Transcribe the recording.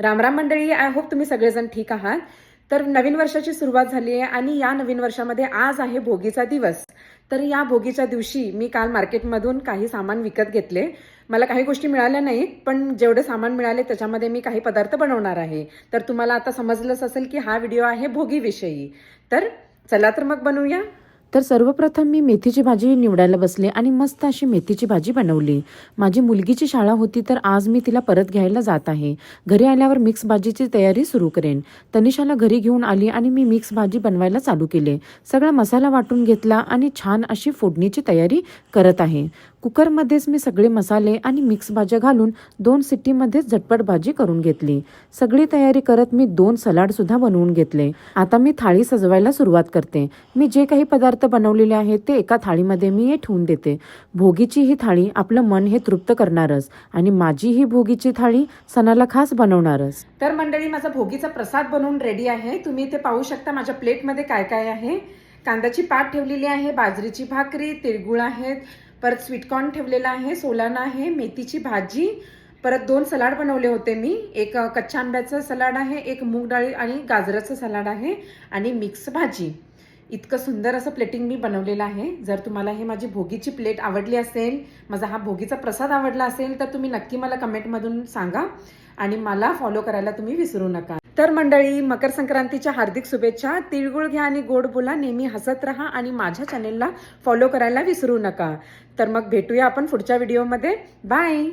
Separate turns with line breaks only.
रामराम मंडळी I hope तुम्ही सगळेजण ठीक आहात. तर नवीन वर्षाची सुरुवात झाली आहे आणि या नवीन वर्षामध्ये आज आहे भोगीचा दिवस. तर या भोगीच्या दिवशी मी काल मार्केटमधून काही सामान विकत घेतले. मला काही गोष्टी मिळाल्या नाहीत पण जेवढे सामान मिळाले त्याच्यामध्ये मी काही पदार्थ बनवणार आहे. तर तुम्हाला आता समजलंच असेल की हा व्हिडिओ आहे भोगीविषयी. तर चला तर मग बनवूया.
तर सर्वप्रथम मी मेथीची भाजी निवडायला बसले आणि मस्त अशी मेथीची भाजी बनवली. माझी मुलगीची शाळा होती तर आज मी तिला परत घ्यायला जात आहे. घरी आल्यावर मिक्स भाजीची तयारी सुरू करेन. तनिषाला घरी घेऊन आली आणि मी मिक्स भाजी बनवायला चालू केले. सगळा मसाला वाटून घेतला आणि छान अशी फोडणीची तयारी करत आहे. कुकरमध्येच मी सगळे मसाले आणि मिक्स भाज्या घालून दोन सिट्टीमध्येच झटपट भाजी करून घेतली. सगळी तयारी करत मी दोन सलाडसुद्धा बनवून घेतले. आता मी थाळी सजवायला सुरुवात करते. मी जे काही पदार्थ बनवलेले आहेत ते एका थाळीमध्ये मी हे ठेवून देते. भोगीची ही थाळी आपलं मन हे तृप्त करणारच आणि माझी ही भोगीची थाळी सणाला खास बनवणारच.
तर मंडळी माझा भोगीचा प्रसाद बनवून रेडी आहे. तुम्ही इथे पाहू शकता माझ्या प्लेटमध्ये काय काय आहे. कांद्याची पाट ठेवलेली आहे बाजरीची भाकरी तिळगुळ आहेत परत स्वीटकॉर्न ठेवलेला आहे सोलाना आहे मेथीची भाजी परत दोन सलाड बनवले होते मी. एक कच्च्या आंब्याचं सलाड आहे एक मूग डाळी आणि गाजराचं सलाड आहे आणि मिक्स भाजी. इतकं सुंदर असं प्लेटिंग मी बनवलेलं आहे. जर तुम्हाला हे माझी भोगीची प्लेट आवडली असेल माझा हा भोगीचा प्रसाद आवडला असेल तर तुम्ही नक्की मला कमेंटमधून सांगा आणि मला फॉलो करायला तुम्ही विसरू नका. तर मंडळी मकर संक्रांतीच्या हार्दिक शुभेच्छा. तिळगुळ घ्या आणि गोड बोला. नेहमी हसत राहा आणि माझ्या चॅनेलला फॉलो करायला विसरू नका. तर मग भेटूया आपण पुढच्या व्हिडिओमध्ये बाय